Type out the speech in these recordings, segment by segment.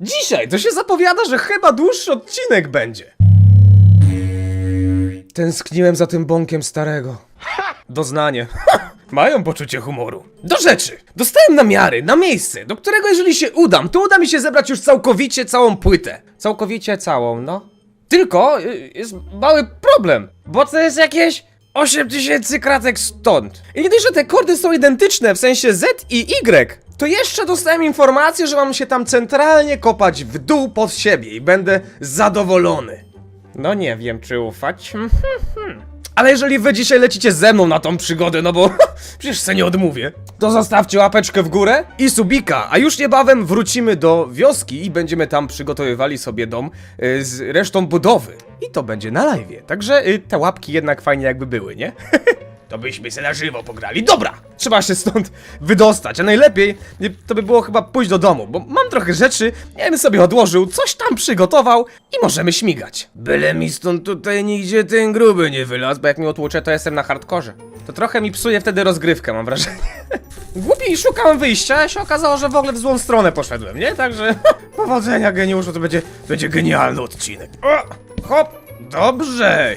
Dzisiaj to się zapowiada, że chyba dłuższy odcinek będzie. Tęskniłem za tym bąkiem starego. Doznanie. Mają poczucie humoru. Do rzeczy. Dostałem namiary, na miejsce, do którego jeżeli się udam, to uda mi się zebrać już całkowicie całą płytę. Całkowicie całą, no. Tylko y, jest mały problem, bo to jest jakieś 8000 kratek stąd. I nie dość, że te kordy są identyczne, w sensie Z i Y, to jeszcze dostałem informację, że mam się tam centralnie kopać w dół pod siebie i będę zadowolony. No nie wiem, czy ufać. Ale jeżeli wy dzisiaj lecicie ze mną na tą przygodę, no bo przecież se nie odmówię, to zostawcie łapeczkę w górę i subika, a już niebawem wrócimy do wioski i będziemy tam przygotowywali sobie dom y, z resztą budowy. I to będzie na live, także y, te łapki jednak fajnie jakby były, nie? To byśmy se na żywo pograli. Dobra! Trzeba się stąd wydostać, a najlepiej to by było chyba pójść do domu, bo mam trochę rzeczy, ja bym sobie odłożył, coś tam przygotował i możemy śmigać. Byle mi stąd tutaj nigdzie ten gruby nie wylazł, bo jak mi otłucze, to jestem na hardkorze. To trochę mi psuje wtedy rozgrywkę, mam wrażenie. Głupi szukałem wyjścia, a się okazało, że w ogóle w złą stronę poszedłem, nie? Także powodzenia geniuszu, to będzie, będzie genialny odcinek. O, hop, dobrze.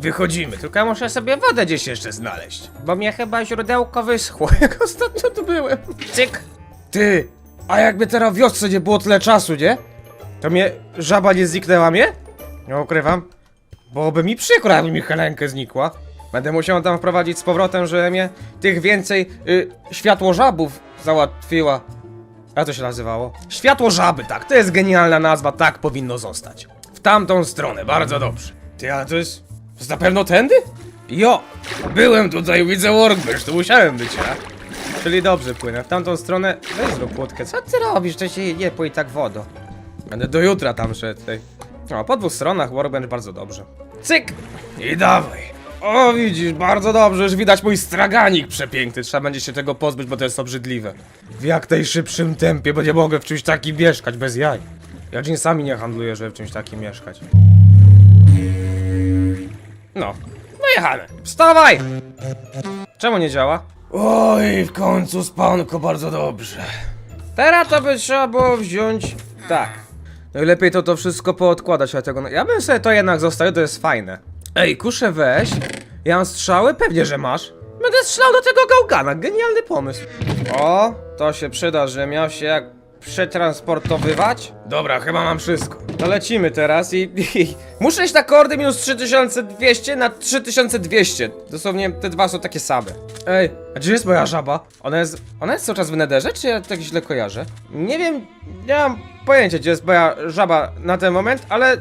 Wychodzimy, tylko ja muszę sobie wodę gdzieś jeszcze znaleźć. Bo mnie chyba źródełko wyschło, jak ostatnio tu byłem. Cyk. Ty, a jakby teraz w wiosce nie było tyle czasu, nie? To mnie żaba nie zniknęła mnie? Nie ukrywam. Byłoby mi przykro, jakby mi Helenkę znikła. Będę musiał tam wprowadzić z powrotem, że mnie tych więcej y, światło żabów załatwiła. A to się nazywało? Światło żaby, tak, to jest genialna nazwa, tak powinno zostać. W tamtą stronę, bardzo dobrze. Ty, ale to jest... To na pewno tędy? Jo! Byłem tutaj, widzę workbench, to musiałem być, ja. Czyli dobrze płynę, w tamtą stronę... Weź zrób łódkę, co ty robisz, to się nie pój tak wodą. Będę do jutra tam szedł, tej. O, po dwóch stronach workbench bardzo dobrze. Cyk! I dawaj! O, widzisz, bardzo dobrze, już widać mój straganik przepiękny. Trzeba będzie się tego pozbyć, bo to jest obrzydliwe. W jak najszybszym tempie, bo nie mogę w czymś takim mieszkać bez jaj. Ja jeansami nie handluję, żeby w czymś takim mieszkać. No, no jechane. Wstawaj! Czemu nie działa? Oj, w końcu spanko bardzo dobrze. Teraz to by trzeba było wziąć... Tak. Najlepiej to to wszystko poodkładać, dlatego... Ja bym sobie to jednak zostawił, to jest fajne. Ej, kuszę weź. Ja mam strzały? Pewnie, że masz. Będę strzelał do tego gałgana, genialny pomysł. O, to się przyda, że miał się jak przetransportowywać. Dobra, chyba mam wszystko. To lecimy teraz i, i... Muszę iść na kordy minus 3200 na 3200. Dosłownie te dwa są takie same. Ej, a gdzie jest moja żaba? Ona jest... Ona jest cały czas w nederze, czy ja jakieś źle kojarzę? Nie wiem, nie mam pojęcia, gdzie jest moja żaba na ten moment, ale...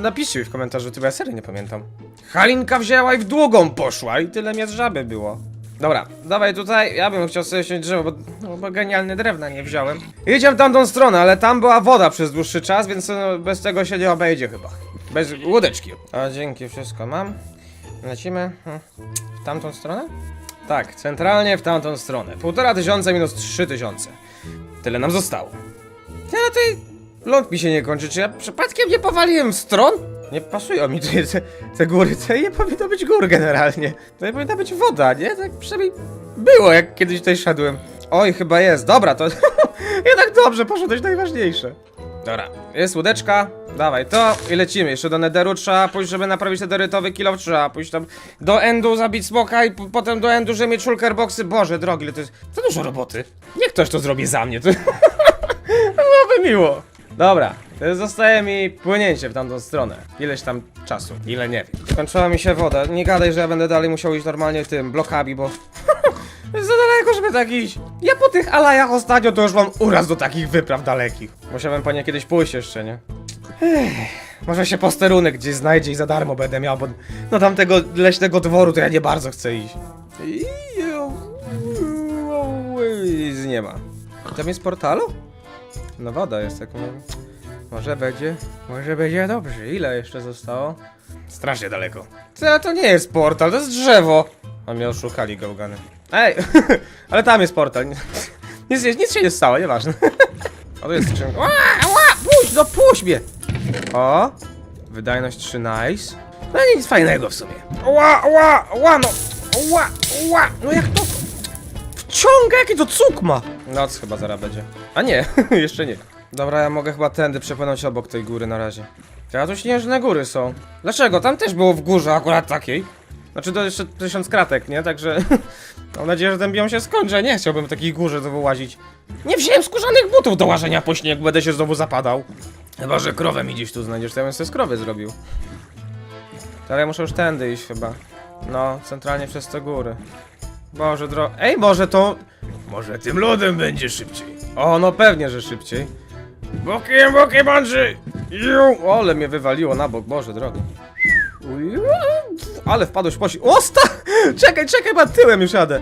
Napiszcie mi w komentarzu, bo ja serio nie pamiętam. Halinka wzięła i w długą poszła i tyle mnie z żaby było. Dobra, dawaj tutaj, ja bym chciał sobie wziąć drzewo, bo, no, bo genialne drewna nie wziąłem. Jedziemy w tamtą stronę, ale tam była woda przez dłuższy czas, więc no, bez tego się nie obejdzie chyba. Bez łódeczki. A dzięki, wszystko mam. Lecimy hmm, w tamtą stronę? Tak, centralnie w tamtą stronę. Półtora tysiąca minus trzy tysiące. Tyle nam zostało. Ale tej ląd mi się nie kończy. Czy ja przypadkiem nie powaliłem stron? Nie pasują mi te, te, góry. To nie powinno być gór generalnie. To nie powinna być woda, nie? Tak przynajmniej było, jak kiedyś tutaj szedłem. Oj, chyba jest. Dobra, to jednak dobrze, poszło dość najważniejsze. Dobra, jest łódeczka, dawaj to i lecimy. Jeszcze do Netheru trzeba pójść, żeby naprawić nederytowy kilo, trzeba pójść tam do Endu, zabić smoka i potem do Endu, żeby mieć shulker boxy. Boże drogi, to jest za dużo roboty. Niech ktoś to zrobi za mnie, to byłoby miło. Dobra, to zostaje mi płynięcie w tamtą stronę. Ileś tam czasu, ile nie wiem. Skończyła mi się woda. Nie gadaj, że ja będę dalej musiał iść normalnie tym blokami, bo za daleko, żeby tak iść. Ja po tych alajach ostatnio to już mam uraz do takich wypraw dalekich. Musiałem po nie kiedyś pójść jeszcze, nie? Ech, może się posterunek gdzieś znajdzie i za darmo będę miał, bo no tamtego leśnego dworu to ja nie bardzo chcę iść. I- Nie ma. Tam jest portalu? No woda jest tak. mówię. Może będzie, może będzie dobrze. Ile jeszcze zostało? Strasznie daleko. Co, to nie jest portal, to jest drzewo. A mnie oszukali gałgany. Ej, ale tam jest portal. Nic, nic, się nie stało, nieważne. O, tu jest skrzynka. Ła, ła, puść, no puść mnie. O, wydajność 3, nice. No nic fajnego w sumie. Ła, ła, ła, no. Ła, ła, no jak to wciąga, jaki to cuk ma. Noc chyba zaraz będzie. A nie, jeszcze nie. Dobra, ja mogę chyba tędy przepłynąć obok tej góry na razie. Ja tu śnieżne góry są. Dlaczego? Tam też było w górze akurat takiej. Znaczy to jeszcze tysiąc kratek, nie? Także mam nadzieję, że ten biom się skończy. Nie chciałbym w takiej górze znowu łazić. Nie wziąłem skórzanych butów do łażenia po śniegu, będę się znowu zapadał. Chyba, że krowę mi gdzieś tu znajdziesz, to ja bym sobie z krowy zrobił. Ale ja muszę już tędy iść chyba. No, centralnie przez te góry. Boże, dro... Ej, może to... Może tym lodem będzie szybciej. O, no pewnie, że szybciej. Bokiem, bokiem, Andrzej! Ju! O, ale mnie wywaliło na bok, Boże drogi. Uju, Ale wpadłeś w posi... O, sta... Czekaj, czekaj, chyba tyłem już jadę.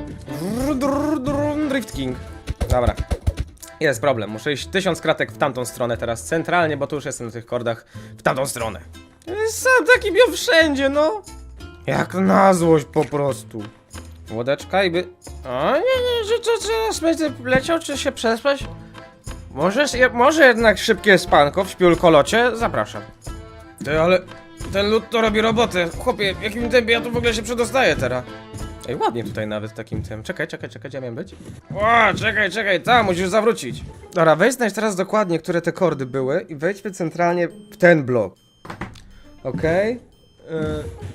Drift King. Dobra. Jest problem, muszę iść tysiąc kratek w tamtą stronę teraz centralnie, bo tu już jestem na tych kordach w tamtą stronę. Sam taki biom wszędzie, no. Jak na złość po prostu. Łodeczka i by... O nie, nie, że to teraz będę leciał, czy się przespać? Może, może jednak szybkie spanko w śpiulkolocie? Zapraszam. Ty, ale ten lud to robi robotę. Chłopie, w jakim tempie ja tu w ogóle się przedostaję teraz? Ej, ładnie tutaj nawet takim tym. Czekaj, czekaj, czekaj, gdzie miałem być? O, czekaj, czekaj, tam, musisz zawrócić. Dobra, weź znajdź teraz dokładnie, które te kordy były i wejdźmy centralnie w ten blok. Okej. Y,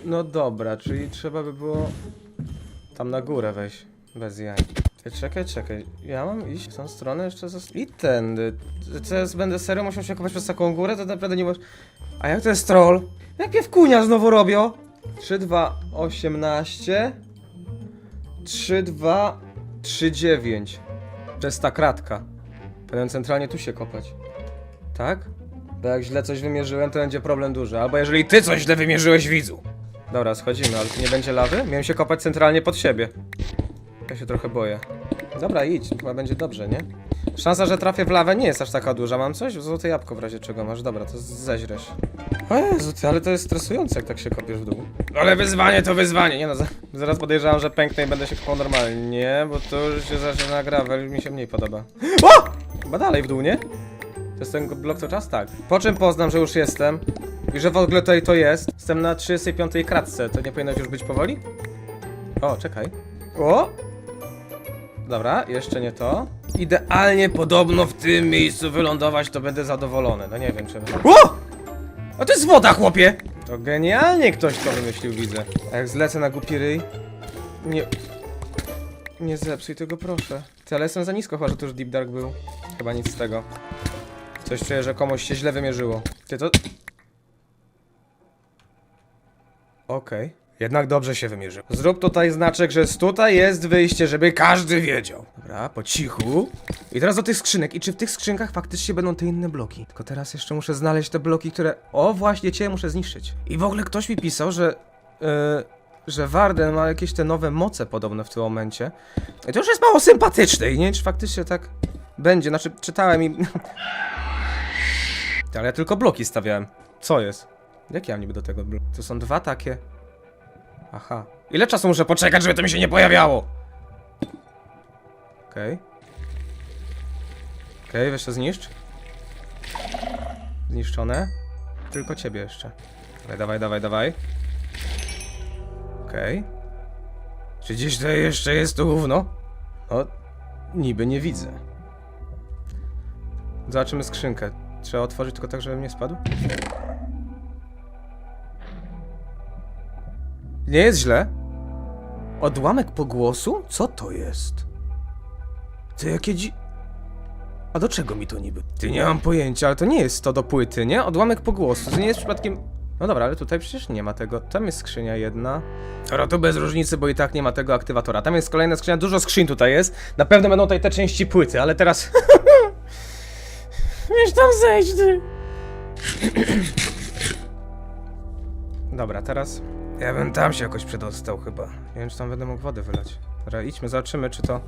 no dobra, czyli trzeba by było tam na górę wejść. Bez jaj. Czekaj, czekaj. Ja mam iść w tą stronę jeszcze zas... I. Co ja będę serio musiał się kopać przez taką górę? To naprawdę nie masz... A jak to jest troll? Jakie wkunia znowu robią? 3, 2, 18 3, 2, 3, 9 To jest ta kratka. Powinienem centralnie tu się kopać. Tak? Bo jak źle coś wymierzyłem, to będzie problem duży. Albo jeżeli ty coś źle wymierzyłeś, widzu. Dobra, schodzimy, ale tu nie będzie lawy? Miałem się kopać centralnie pod siebie. Ja się trochę boję. Dobra, idź, chyba będzie dobrze, nie? Szansa, że trafię w lawę nie jest aż taka duża. Mam coś? Złote jabłko w razie czego masz. Dobra, to zeźresz. O Jezu, ty, ale to jest stresujące, jak tak się kopiesz w dół. Ale wyzwanie to wyzwanie. Nie no, za, zaraz podejrzewam, że pęknę i będę się kopał normalnie, bo to już się zaczyna gravel mi się mniej podoba. O! Chyba dalej w dół, nie? To jest ten blok co czas? Tak. Po czym poznam, że już jestem i że w ogóle tutaj to jest? Jestem na 35 kratce, to nie powinno już być powoli? O, czekaj. O! Dobra, jeszcze nie to. Idealnie podobno w tym miejscu wylądować, to będę zadowolony. No nie wiem, czy... O! A to jest woda, chłopie! To genialnie ktoś to wymyślił, widzę. A jak zlecę na głupi ryj... Nie... Nie zepsuj tego, proszę. Ty, ale jestem za nisko, chyba, że to już Deep Dark był. Chyba nic z tego. Coś czuję, że komuś się źle wymierzyło. Ty to... Okej. Jednak dobrze się wymierzył. Zrób tutaj znaczek, że tutaj jest wyjście, żeby każdy wiedział. Dobra, po cichu. I teraz do tych skrzynek. I czy w tych skrzynkach faktycznie będą te inne bloki? Tylko teraz jeszcze muszę znaleźć te bloki, które... O, właśnie cię muszę zniszczyć. I w ogóle ktoś mi pisał, że... Yy, że Warden ma jakieś te nowe moce podobne w tym momencie. I to już jest mało sympatyczne i nie wiem, czy faktycznie tak będzie. Znaczy, czytałem i... Ale ja tylko bloki stawiałem. Co jest? Jak ja niby do tego bloku? To są dwa takie. Aha. Ile czasu muszę poczekać, żeby to mi się nie pojawiało? Okej. Okej, weź to zniszcz. Zniszczone. Tylko ciebie jeszcze. Dawaj, dawaj, dawaj, dawaj. Okej. Czy gdzieś to jeszcze jest tu gówno? No, niby nie widzę. Zobaczymy skrzynkę. Trzeba otworzyć tylko tak, żebym nie spadł? Nie jest źle. Odłamek pogłosu? Co to jest? Ty jakie dzi... A do czego mi to niby? Ty nie mam pojęcia, ale to nie jest to do płyty, nie? Odłamek pogłosu. To nie jest przypadkiem... No dobra, ale tutaj przecież nie ma tego. Tam jest skrzynia jedna. Dobra, to bez różnicy, bo i tak nie ma tego aktywatora. Tam jest kolejna skrzynia, dużo skrzyń tutaj jest. Na pewno będą tutaj te części płyty, ale teraz... Wiesz tam zejść, ty. Dobra, teraz... Ja bym tam się jakoś przedostał chyba. Nie wiem, czy tam będę mógł wodę wylać. Dobra, idźmy, zobaczymy, czy to...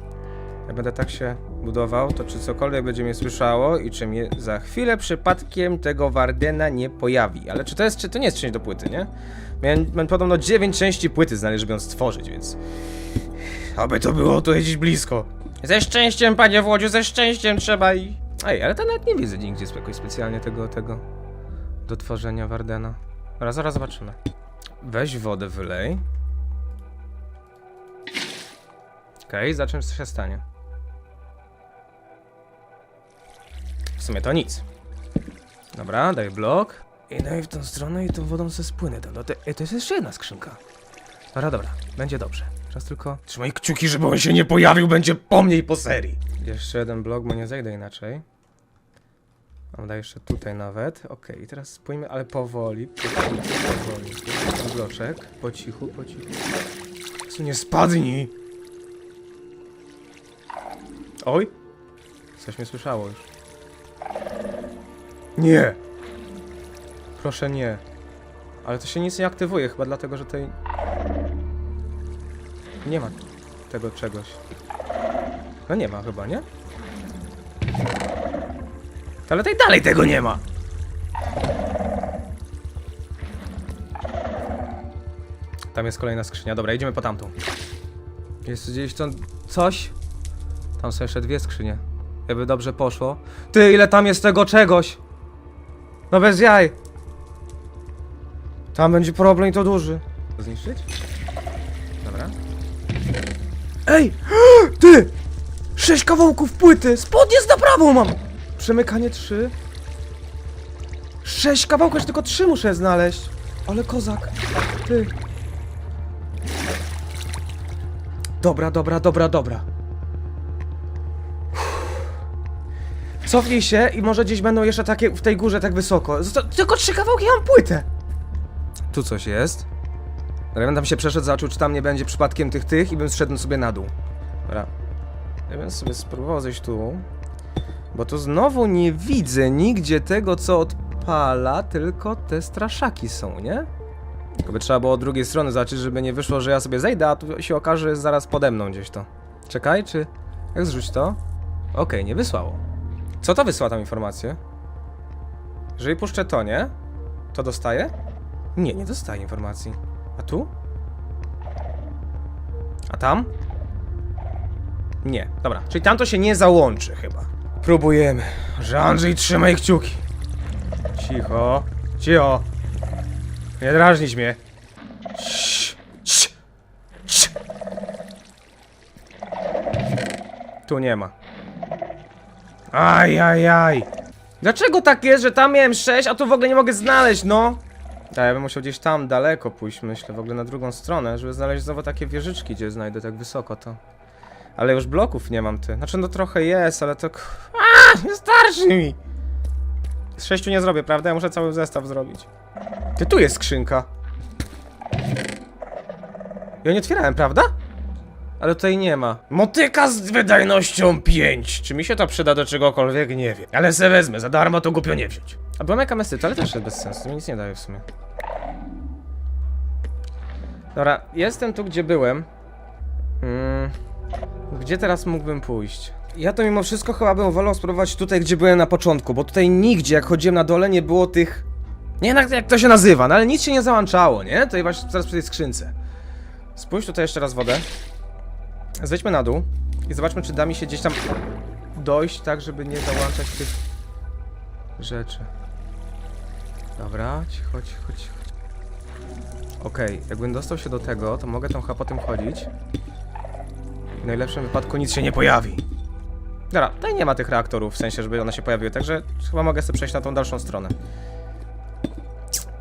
Jak będę tak się budował, to czy cokolwiek będzie mnie słyszało i czy mnie za chwilę przypadkiem tego Wardena nie pojawi. Ale czy to jest, czy to nie jest część do płyty, nie? Miałem, miałem podobno 9 części płyty znaleźć, żeby ją stworzyć, więc... Aby to było tu gdzieś blisko. Ze szczęściem, panie Włodziu, ze szczęściem trzeba i... Ej, ale to nawet nie widzę nigdzie jakoś specjalnie tego, tego... Do tworzenia Wardena. Dobra, zaraz zobaczymy. Weź wodę, wylej. Okej, okay, za czym się stanie? sumie to nic. Dobra, daj blok. I daj w tą stronę i tą wodą se spłynę. No to, ej, to jest jeszcze jedna skrzynka. Dobra, dobra, będzie dobrze. Teraz tylko trzymaj kciuki, żeby on się nie pojawił, będzie po mnie i po serii. Jeszcze jeden blok, bo nie zejdę inaczej. Mam da jeszcze tutaj nawet. Okej, i teraz spójmy, ale powoli. Powoli, powoli. Ten bloczek. Po cichu, po cichu. Co nie spadnij! Oj! Coś mnie słyszało już. Nie! Proszę nie. Ale to się nic nie aktywuje, chyba dlatego, że tutaj... Nie ma tego czegoś. No nie ma chyba, nie? Ale tutaj dalej tego nie ma! Tam jest kolejna skrzynia. Dobra, idziemy po tamtą. Jest gdzieś tam coś? Tam są jeszcze dwie skrzynie. Jakby dobrze poszło. Ty, ile tam jest tego czegoś? No bez jaj. Tam będzie problem i to duży. Zniszczyć? Ej! Ty! Sześć kawałków płyty! Spodnie z naprawą mam! Przemykanie trzy. Sześć kawałków, tylko trzy muszę znaleźć. Ale kozak. Ty. Dobra, dobra, dobra, dobra. Cofnij się i może gdzieś będą jeszcze takie w tej górze tak wysoko. Zosta tylko trzy kawałki, ja mam płytę. Tu coś jest. Ja bym tam się przeszedł, zobaczył, czy tam nie będzie przypadkiem tych tych i bym zszedł sobie na dół. Dobra. Ja bym sobie spróbował zejść tu. Bo tu znowu nie widzę nigdzie tego, co odpala, tylko te straszaki są, nie? Tylko by trzeba było od drugiej strony zobaczyć, żeby nie wyszło, że ja sobie zejdę, a tu się okaże, że jest zaraz pode mną gdzieś to. Czekaj, czy... Jak zrzuć to? Okej, nie wysłało. Co to wysła tam informację? Jeżeli puszczę to, nie? To dostaję? Nie, nie dostaję informacji. A tu? A tam? Nie, dobra. Czyli tam to się nie załączy chyba. Próbujemy. Że Andrzej, trzymaj kciuki. Cicho. Cicho. Nie drażnić mnie. Cii, cii, cii. Tu nie ma. Aj, aj, aj. Dlaczego tak jest, że tam miałem 6, a tu w ogóle nie mogę znaleźć, no? Tak, ja bym musiał gdzieś tam daleko pójść, myślę, w ogóle na drugą stronę, żeby znaleźć znowu takie wieżyczki, gdzie znajdę tak wysoko to. Ale już bloków nie mam, ty. Znaczy, no trochę jest, ale to... k- A, nie starczy mi! Z sześciu nie zrobię, prawda? Ja muszę cały zestaw zrobić. Ty, tu jest skrzynka. Ja nie otwierałem, prawda? Ale tutaj nie ma. Motyka z wydajnością 5. Czy mi się to przyda do czegokolwiek? Nie wiem. Ale se wezmę, za darmo to głupio nie wziąć. A byłem jaka mesyta, ale też jest bez sensu, mi nic nie daje w sumie. Dobra, jestem tu, gdzie byłem. Mm, gdzie teraz mógłbym pójść? Ja to mimo wszystko chyba bym wolał spróbować tutaj, gdzie byłem na początku, bo tutaj nigdzie, jak chodziłem na dole, nie było tych... Nie wiem, jak- to się nazywa, no ale nic się nie załączało, nie? Tutaj właśnie zaraz przy tej skrzynce. Spójrz tutaj jeszcze raz wodę. Zejdźmy na dół i zobaczmy, czy da mi się gdzieś tam dojść, tak, żeby nie załączać tych rzeczy. Dobra, cicho, cicho, cicho. Okej, jakbym dostał się do tego, to mogę tam chyba po tym chodzić. W najlepszym wypadku nic się nie pojawi. Dobra, tutaj nie ma tych reaktorów, w sensie, żeby one się pojawiły, także chyba mogę sobie przejść na tą dalszą stronę.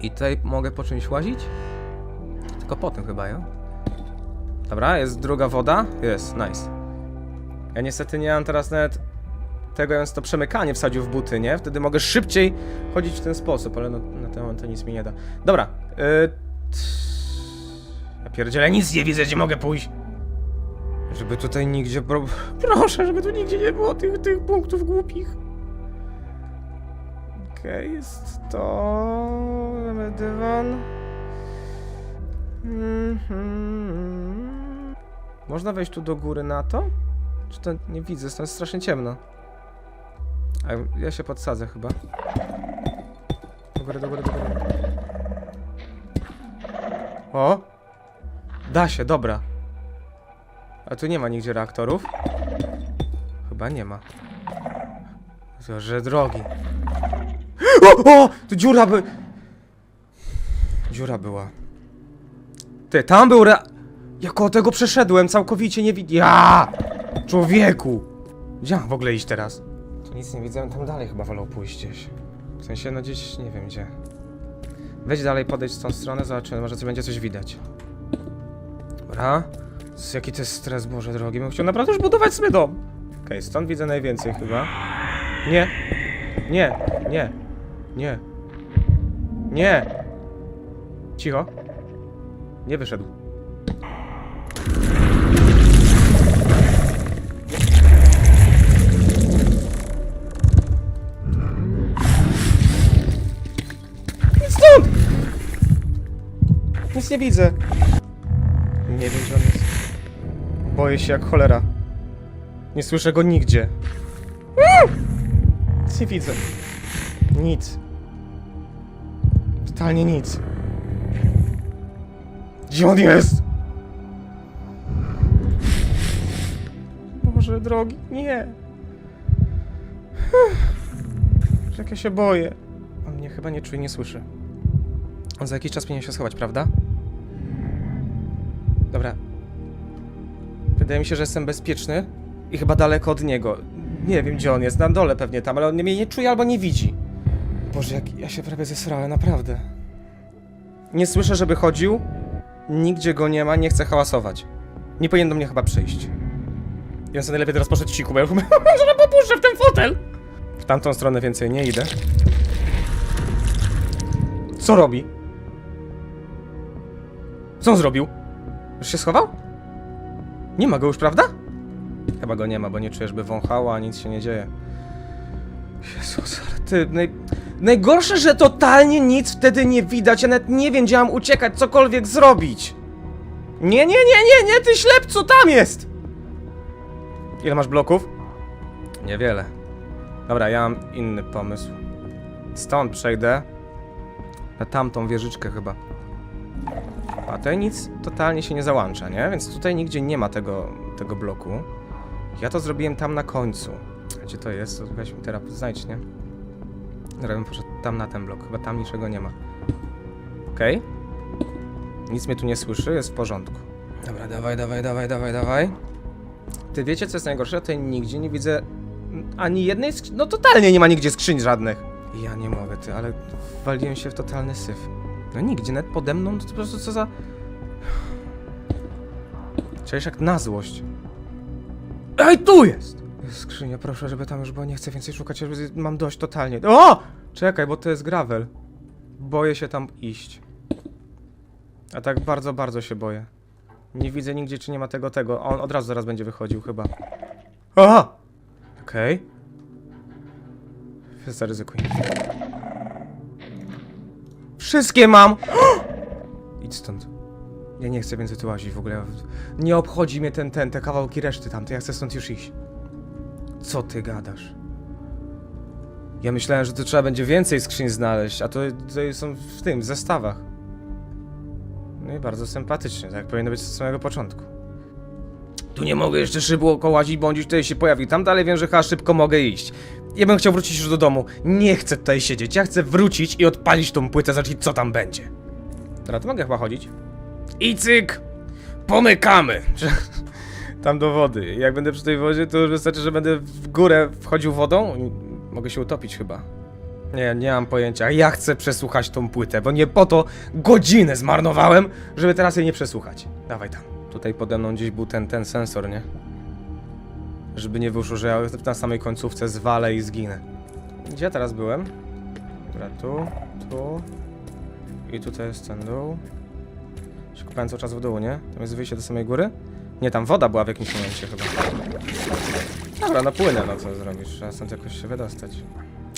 I tutaj mogę po czymś łazić? Tylko po tym chyba, ja? Dobra, jest druga woda. Jest, nice. Ja niestety nie mam teraz nawet tego, więc to przemykanie wsadził w buty, nie? Wtedy mogę szybciej chodzić w ten sposób, ale no, na ten moment to nic mi nie da. Dobra, yy... Ja pierdzielę, nic nie widzę, gdzie mogę pójść. Żeby tutaj nigdzie... Pro... Proszę, żeby tu nigdzie nie było tych, tych punktów głupich. Okej, jest to... Mamy dywan. Mhm. Można wejść tu do góry na to? Czy to nie widzę? To jest strasznie ciemno. A ja się podsadzę chyba. Do góry, do góry, do góry. O! Da się, dobra. A tu nie ma nigdzie reaktorów? Chyba nie ma. Że drogi. O! o! Tu dziura by... Dziura była. Ty, tam był re... Ja koło tego przeszedłem, całkowicie nie widzę. Ja! Człowieku! Gdzie mam w ogóle iść teraz? Nic nie widzę, tam dalej chyba wolał pójść gdzieś. W sensie, no gdzieś, nie wiem gdzie. Wejdź dalej, podejdź w tą stronę, zobaczymy, może coś będzie coś widać. Dobra. Z- Jaki to jest stres, Boże drogi, bym chciał naprawdę już budować sobie dom. Okej, stąd widzę najwięcej chyba. Nie. Nie. Nie. Nie. Nie. Cicho. Nie wyszedł. Nic nie widzę. Nie wiem, gdzie on jest. Boję się jak cholera. Nie słyszę go nigdzie. Mm! Nic nie widzę. Nic. Totalnie nic. Gdzie on jest? Boże drogi, nie. Jak ja się boję. On mnie chyba nie czuje, nie słyszy. On za jakiś czas powinien się schować, prawda? Dobra. Wydaje mi się, że jestem bezpieczny i chyba daleko od niego. Nie wiem, gdzie on jest, na dole pewnie tam, ale on mnie nie czuje albo nie widzi. Boże, jak ja się prawie zesrałem, naprawdę. Nie słyszę, żeby chodził. Nigdzie go nie ma, nie chcę hałasować. Nie powinien do mnie chyba przyjść. Ja sobie najlepiej teraz poszedł ciku, bo ja może popuszczę w ten fotel. W tamtą stronę więcej nie idę. Co robi? Co on zrobił? Już się schował? Nie ma go już, prawda? Chyba go nie ma, bo nie czujesz, by wąchała, a nic się nie dzieje. Jezus, ale ty... Naj... Najgorsze, że totalnie nic wtedy nie widać, ja nawet nie wiem, gdzie mam uciekać, cokolwiek zrobić. Nie, nie, nie, nie, nie, ty ślepcu, tam jest! Ile masz bloków? Niewiele. Dobra, ja mam inny pomysł. Stąd przejdę. Na tamtą wieżyczkę chyba. A tutaj nic totalnie się nie załącza, nie? Więc tutaj nigdzie nie ma tego, tego bloku. Ja to zrobiłem tam na końcu. Gdzie to jest? To weź mi teraz znajdź, nie? Bym poszedł tam na ten blok. Chyba tam niczego nie ma. Okej. Nic mnie tu nie słyszy, jest w porządku. Dobra, dawaj, dawaj, dawaj, dawaj, dawaj. Ty wiecie, co jest najgorsze? Tutaj nigdzie nie widzę ani jednej skrzyni. No totalnie nie ma nigdzie skrzyń żadnych. Ja nie mogę, ty, ale waliłem się w totalny syf. No nigdzie, nawet pode mną, to po prostu co za... Czujesz jak na złość. Ej, tu jest! Skrzynia, proszę, żeby tam już było, nie chcę więcej szukać, mam dość totalnie. O! Czekaj, bo to jest gravel. Boję się tam iść. A tak bardzo, bardzo się boję. Nie widzę nigdzie, czy nie ma tego, tego. On od razu zaraz będzie wychodził chyba. Aha! Okej. Okay. Zaryzykuj. Wszystkie mam! Idź stąd. Ja nie chcę więcej tu łazić w ogóle. Nie obchodzi mnie ten, ten, te kawałki reszty tamte. Ja chcę stąd już iść. Co ty gadasz? Ja myślałem, że tu trzeba będzie więcej skrzyń znaleźć, a to, to są w tym, zestawach. No i bardzo sympatycznie, tak powinno być od samego początku. Tu nie mogę jeszcze szybko kołazić, bo on gdzieś tutaj się pojawił. Tam dalej wiem, że chyba szybko mogę iść. Ja bym chciał wrócić już do domu. Nie chcę tutaj siedzieć. Ja chcę wrócić i odpalić tą płytę, zobaczyć co tam będzie. Dobra, to mogę chyba chodzić. I cyk! Pomykamy! Tam do wody. Jak będę przy tej wodzie, to już wystarczy, że będę w górę wchodził wodą. Mogę się utopić chyba. Nie, nie mam pojęcia. Ja chcę przesłuchać tą płytę, bo nie po to godzinę zmarnowałem, żeby teraz jej nie przesłuchać. Dawaj tam. Tutaj pode mną gdzieś był ten, ten sensor, nie? Żeby nie wyszło, że ja na samej końcówce zwalę i zginę. Gdzie ja teraz byłem? Dobra, tu, tu. I tutaj jest ten dół. Się kupałem cały czas w dół, nie? Tam jest wyjście do samej góry? Nie, tam woda była w jakimś momencie chyba. Dobra, no płynę, no co zrobisz? Trzeba stąd jakoś się wydostać.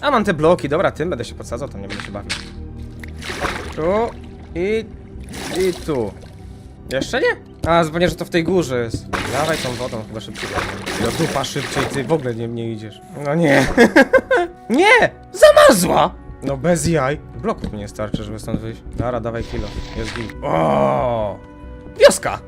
A mam te bloki, dobra, tym będę się podsadzał, tam nie będę się bawił. Tu i... i tu. Jeszcze nie? A, zapomniałem, że to w tej górze jest. Dawaj tą wodą, chyba szybciej. No dupa szybciej, ty w ogóle nie, nie idziesz. No nie. nie! Zamarzła! No bez jaj. Bloków mi nie starczy, żeby stąd wyjść. Dobra, dawaj kilo. Jest git. O! Wioska!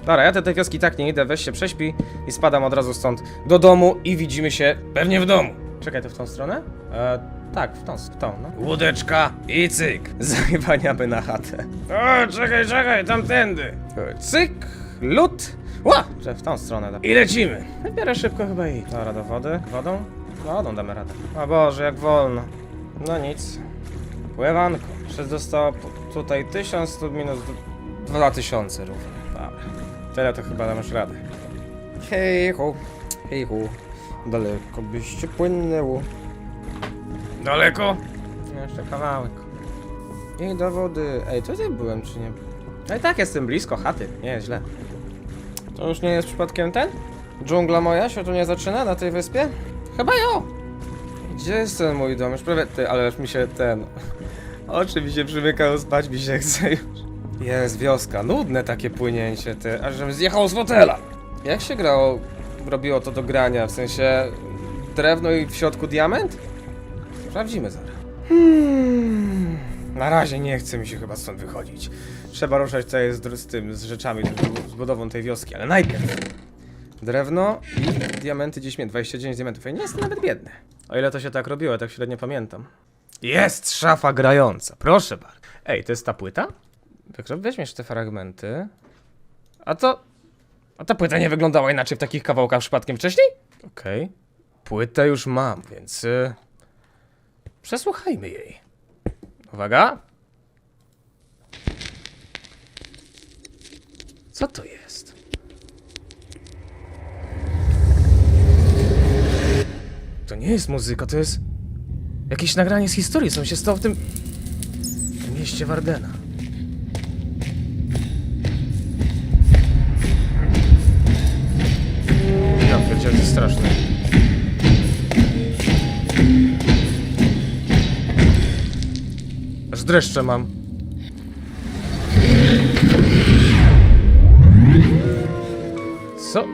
Dobra, ja do tej wioski tak nie idę, weź się prześpi i spadam od razu stąd do domu i widzimy się pewnie w domu. Czekaj, to w tą stronę? E, tak, w tą, w tą, no. Łódeczka i cyk. Zajebaniamy na chatę. O, czekaj, czekaj, tamtędy. Cyk, lód. Ła! Że w tą stronę. dobra. I lecimy. Biorę szybko chyba i. Dobra, do wody. Wodą. No, damy radę. O Boże, jak wolno. No nic. Pływanko. 6 do stopu. Tutaj 1000, tu minus 2000 równo. Dobra. Tyle to chyba dasz radę. Hej ho, hej ho. Daleko byście płynęło. Daleko? Jeszcze kawałek. I do wody. Ej, tutaj byłem czy nie? No i tak jestem blisko chaty, nie źle. To już nie jest przypadkiem ten? Dżungla moja się tu nie zaczyna na tej wyspie? Chyba jo! Gdzie jest ten mój dom? Już prawie ty, ale już mi się ten... Oczy mi się przymykają, spać mi się chce już. Jest wioska, nudne takie płynięcie, ty, aż żebym zjechał z fotela. Jak się grało, robiło to do grania, w sensie drewno i w środku diament? Sprawdzimy zaraz. Hmm. Na razie nie chce mi się chyba stąd wychodzić. Trzeba ruszać tutaj z, z tym, z rzeczami, z budową tej wioski, ale najpierw drewno i diamenty gdzieś miałem, 29 diamentów. Ja nie jestem nawet biedny. O ile to się tak robiło, ja tak średnio pamiętam. Jest szafa grająca, proszę bardzo. Ej, to jest ta płyta? Tak, że weźmiesz te fragmenty. A to... A ta płyta nie wyglądała inaczej w takich kawałkach przypadkiem wcześniej? Okej. Płytę już mam, więc... Przesłuchajmy jej. Uwaga. Co to jest? To nie jest muzyka, to jest jakieś nagranie z historii, co się stało w tym w mieście Wardena. Dreszcze mam. Co?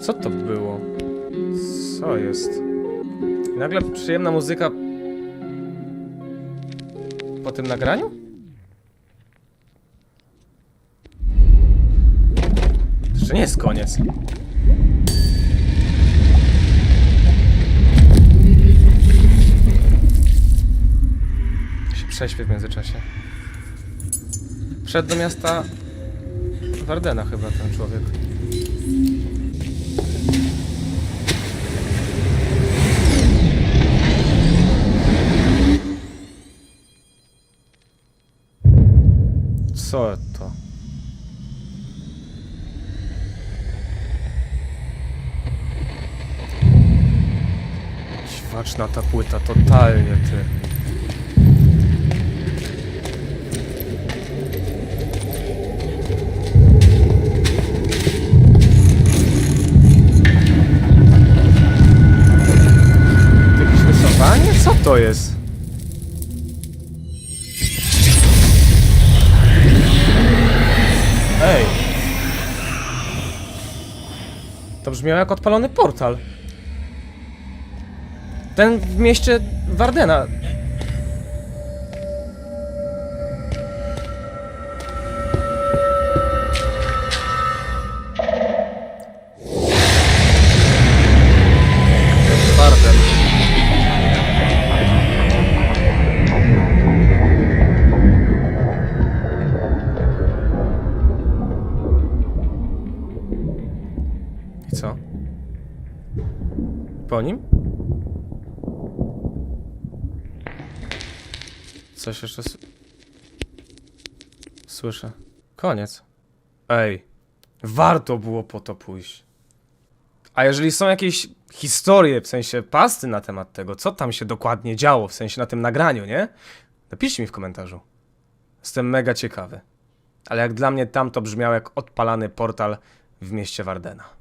Co to było? Co jest? Nagle przyjemna muzyka po tym nagraniu? To nie jest koniec. się prześpię w międzyczasie. Wszedł do miasta Wardena chyba ten człowiek. Co to? Dziwaczna ta płyta, totalnie ty. Jest? Ej! To brzmiało jak odpalony portal. Ten w mieście Wardena. Coś jeszcze słyszę. Koniec. Ej, warto było po to pójść. A jeżeli są jakieś historie, w sensie pasty na temat tego, co tam się dokładnie działo, w sensie na tym nagraniu, nie? Napiszcie mi w komentarzu. Jestem mega ciekawy. Ale jak dla mnie tam to brzmiało jak odpalany portal w mieście Wardena.